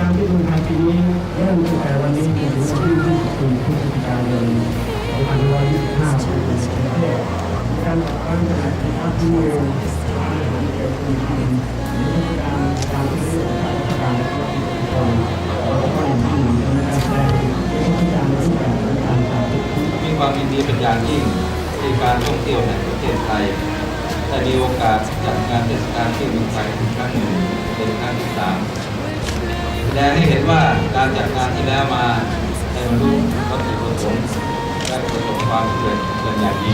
กาลที่เมืองไทยปีนี้เริ่มตั้งแต่วันนี้จนถึงวันที่ 24 พฤศจิกายน 2525ที่กรุงเทพการจัดตั้งขนาดที่พักที่ อย่างยิ่งที่การท่องเที่ยวแห่งประเทศไทยได้มีโอกาสจัดงานเทศกาลที่เมืองไทยครั้งหนึ่งเป็นครั้งที่สามแสดงให้เห็นว่าการจัดงานที่แล้วมาได้บรรลุวัตถุประสงค์และประสบความสำเร็จเป็นอย่างดี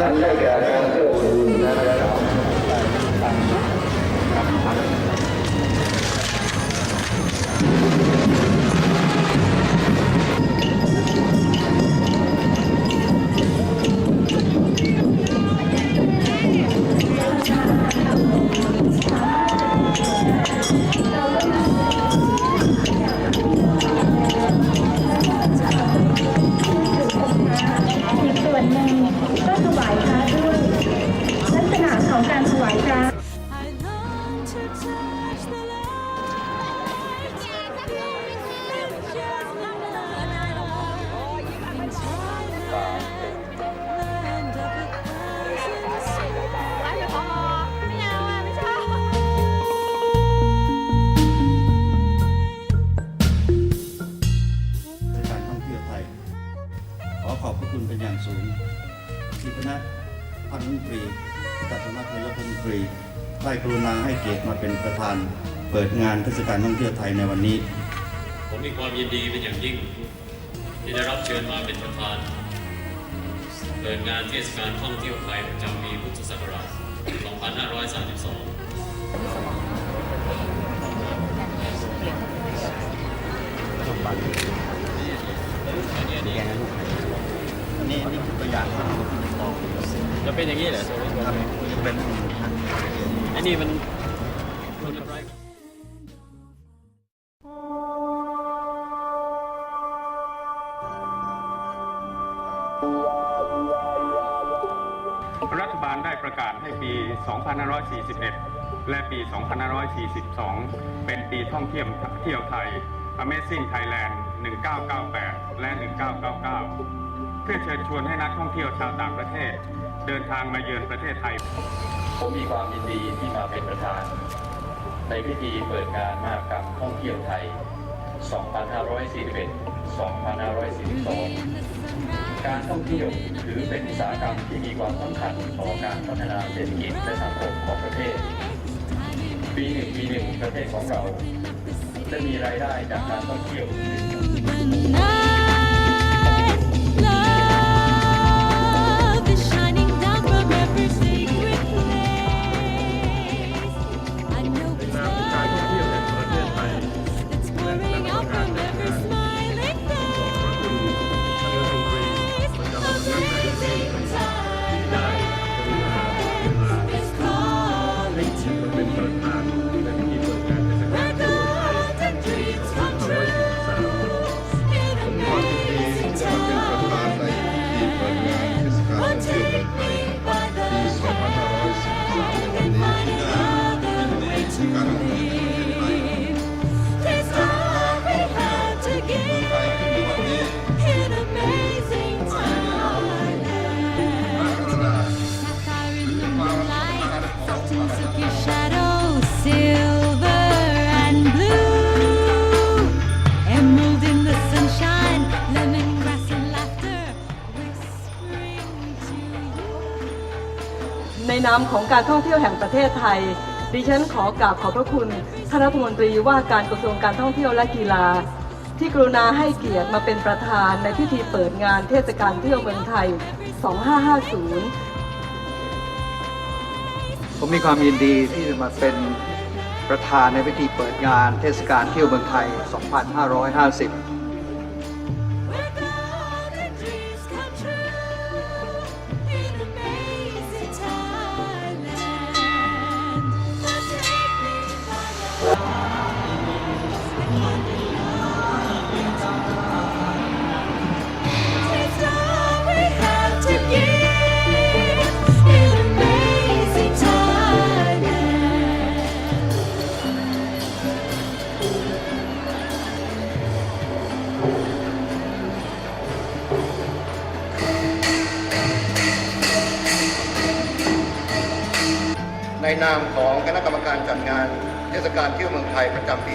อั ได้กรุณาให้เกียรติมาเป็นประธาน เปิดงานเทศกาลท่องเที่ยวไทยในวันนี้ ผมมีความยินดีเป็นอย่างยิ่ง ที่ได้รับเชิญมาเป็นประธาน เปิดงานเทศกาลท่องเที่ยวไทยประจำปีพุทธศักราช 2532อันนี้อันนี้คือตัวอย่างจะเป็นอย่างนี้เหรอ ครับเป็น อันนี้มันรัฐบาลได้ประกาศให้ปี 2541 และปี 2542 เป็นปีท่องเที่ยวเที่ยวไทย Amazing Thailand 1998 และ 1999 เพื่อเชิญชวนให้นักท่องเที่ยวชาวต่างประเทศ เดินทางมาเยือนประเทศไทย ผมมีความยินดีที่มาเป็นประธาน ในพิธีเปิดงานมหกรรมท่องเที่ยวไทย 2541-2542 การท่องเที่ยวถือเป็นอุตสาหกรรมที่มีความสำคัญต่อการพัฒนาเศรษฐกิจและสังคมของประเทศ ปีหนึ่งปีหนึ่งประเทศของเรา จะมีรายได้จากการท่องเที่ยว ในนามของการท่องเที่ยวแห่งประเทศไทย ดิฉันขอกราบขอบพระคุณท่านรัฐมนตรีว่าการกระทรวงการท่องเที่ยวและกีฬา ที่กรุณาให้เกียรติมาเป็นประธานในพิธีเปิดงานเทศกาลเที่ยวเมืองไทย 2550 ผมมีความยินดีที่จะมาเป็นประธานในพิธีเปิดงานเทศกาลเที่ยวเมืองไทย 2550 ในนามของคณะกรรมการจัดงานเทศกาลเที่ยวเมืองไทยประจำปี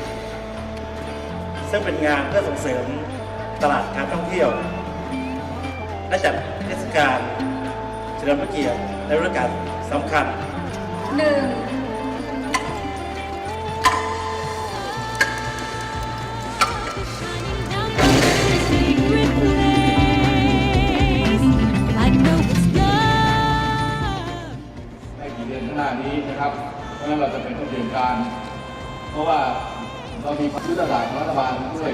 2554 ซึ่งเป็นงานเพื่อส่งเสริมตลาดการท่องเที่ยว และจัดเทศกาลเฉลิมพระเกียรติในโอกาสสำคัญ 1. จะเป็นต้องเตรียมการ เพราะว่าเรามียุทธศาสตร์ของรัฐบาลด้วย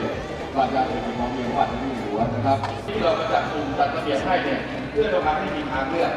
วาจาเอกของมีวัดที่หัวนะครับ ที่เราจะจัดกลุ่มจัดระเบียบให้เนี่ยเพื่อต้องการให้มีทางเลือก